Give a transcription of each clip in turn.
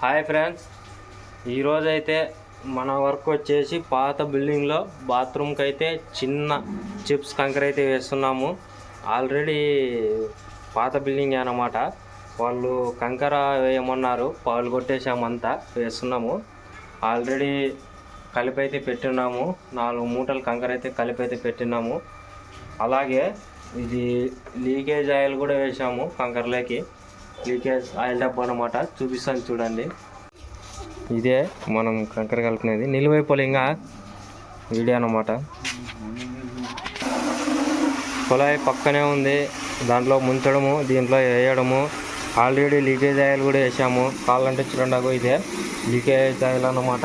Hi friends. ఈరోజు అయితే మన వర్క్ వచ్చేసి పాత బిల్డింగ్లో బాత్రూమ్కి అయితే చిన్న చిప్స్ కంకర అయితే వేస్తున్నాము. ఆల్రెడీ పాత బిల్డింగ్ అన్నమాట. వాళ్ళు కంకర వేయమన్నారు పాలు కొట్టేసామంతా వేస్తున్నాము. ఆల్రెడీ కలిపి అయితే పెట్టినాము నాలుగు మూటలు కంకర అయితే కలిపి అయితే పెట్టినాము అలాగే ఇది లీకేజ్ ఆయిల్ కూడా వేసాము కంకరలోకి. లీకేజ్ ఆయిల్ డబ్బా అనమాట చూపిస్తాను చూడండి. ఇదే మనం కంకర కలిపినది నిలువైపోలే ఇంకా వీడియో అనమాట కుళాయి పక్కనే ఉంది. దాంట్లో ముంచడము దీంట్లో వేయడము. ఆల్రెడీ లీకేజ్ ఆయిల్ కూడా వేసాము. కావాలంటే చూడండి ఇదే లీకేజ్ ఆయిల్ అనమాట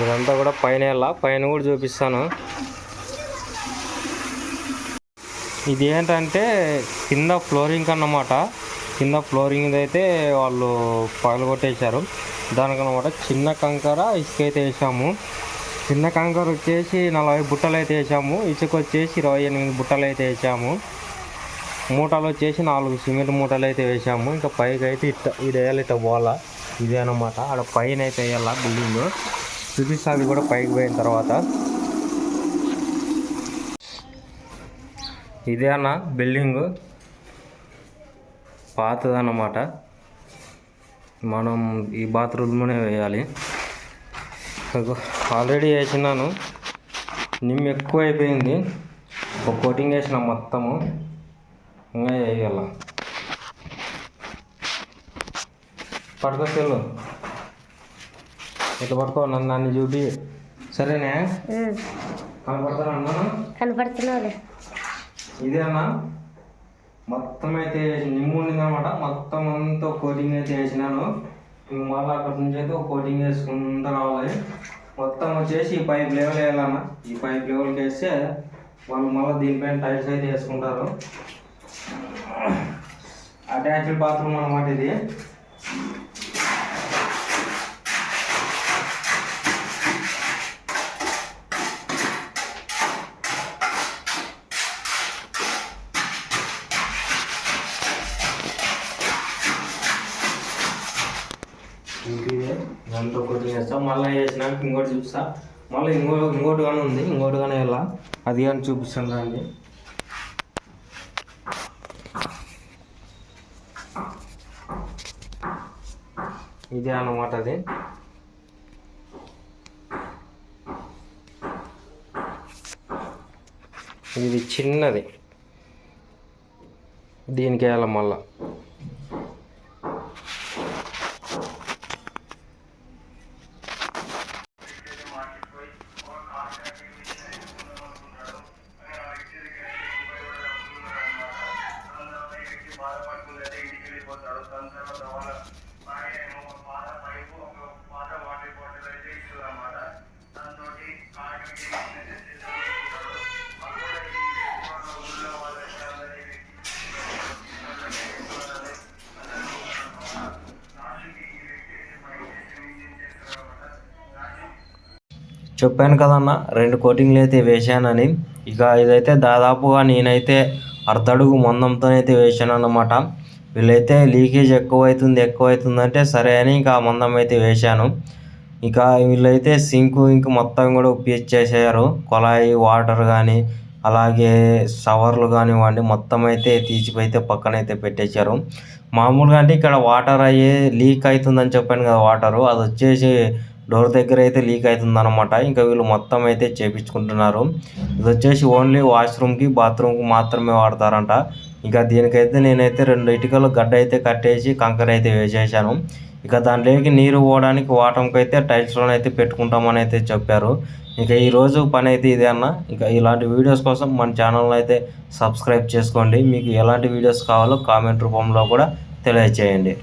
ఇదంతా కూడా పైన వెళ్ళా. పైన కూడా చూపిస్తాను. ఇది ఏంటంటే కింద ఫ్లోరింగ్ అన్నమాట కింద ఫ్లోరింగ్ అయితే వాళ్ళు పగలగొట్టేశారు దానికన్నమాట చిన్న కంకర ఇసుక అయితే వేసాము. చిన్న కంకర వచ్చేసి నలభై బుట్టలు అయితే వేసాము. ఇసుక వచ్చేసి ఇరవై ఎనిమిది బుట్టలు అయితే వేసాము. మూటలు వచ్చేసి నాలుగు సిమెంట్ మూటలు అయితే వేసాము. ఇంకా పైకి అయితే ఇట్ట ఇది వేయాలి ఇట్ట పోవాలా ఇదే అనమాట ఆడ పైన అయితే వేయాలా బిల్డింగ్. చూపిస్తాను కూడా పైకి పోయిన తర్వాత. ఇదే అన్న బిల్డింగ్. పాతదన్నమాట. మనం ఈ బాత్రూమ్లోనే వేయాలి. ఆల్రెడీ వేసినాను. నిమ్మ ఎక్కువ అయిపోయింది ఒక కోటింగ్ వేసిన మొత్తము. ఇంకా వేయాల. పట్టుకో సెల్లు ఇట్లా పట్టుకో నన్ను నన్ను చూపి. సరేనే? కనపడతాను అన్నాను ఇదేనా ఇదే అన్న. మొత్తం అయితే నిమ్ము ఉండిందనమాట మొత్తం అంతా కోటింగ్ అయితే వేసినాను మళ్ళీ అక్కడి నుంచి అయితే ఒక కోటింగ్ వేసుకుంటూ రావాలి. మొత్తం వచ్చేసి ఈ పైప్ లెవెల్ వేయాలన్న. ఈ పైప్ లెవెల్కి వేస్తే వాళ్ళు మళ్ళీ దీనిపైన టైల్స్ అయితే వేసుకుంటారు. అటాచ్డ్ బాత్రూమ్ అన్నమాట ఇది. ఇంటిదే దాంతో ఒకటి వేస్తాం మళ్ళీ వేసినాక ఇంకోటి చూపిస్తా మళ్ళీ ఇంకో ఇంకోటి కానీ ఉంది ఇంకోటి కానీ వెళ్ళా అది కానీ చూపిస్తాను రండి. ఇదే అన్నమాట అది. ఇది చిన్నది. దీనికి వేయాలి మళ్ళీ? చెప్పాను కదన్న రెండు కోటింగ్లు అయితే వేశానని. ఇక ఇదైతే దాదాపుగా నేనైతే అర్ధడుగు మందంతోనైతే వేశాను అన్నమాట వీళ్ళైతే లీకేజ్ ఎక్కువ అవుతుంది ఎక్కువ అంటే సరే అని ఇంకా ఆ మందం అయితే వేశాను. ఇక వీళ్ళైతే సింక్ ఇంక్ మొత్తం కూడా చేసేయారు కొలాయి వాటర్ కానీ అలాగే షవర్లు కానివ్వండి మొత్తం అయితే తీసిపోయితే పక్కనైతే పెట్టేశారు. మామూలుగా అంటే ఇక్కడ వాటర్ అయ్యే లీక్ అవుతుందని చెప్పాను కదా వాటరు. అది వచ్చేసి డోర్ దగ్గర అయితే లీక్ అవుతుంది అనమాట ఇంకా వీళ్ళు మొత్తం అయితే చేపించుకుంటున్నారు. ఇది వచ్చేసి ఓన్లీ వాష్రూమ్కి బాత్రూమ్కి మాత్రమే వాడతారంట. ఇంకా దీనికైతే నేనైతే రెండు ఇటుకలు గడ్డ అయితే కట్టేసి కంకర అయితే వేసేసాను. ఇక దాంట్లోకి నీరు పోవడానికి వాటంకి అయితే టైల్స్లోనే అయితే పెట్టుకుంటామని అయితే చెప్పారు. ఇక ఈరోజు పని అయితే ఇదే అన్న. ఇక ఇలాంటి వీడియోస్ కోసం మన ఛానల్ని అయితే సబ్స్క్రైబ్ చేసుకోండి. మీకు ఎలాంటి వీడియోస్ కావాలో కామెంట్ రూపంలో కూడా తెలియజేయండి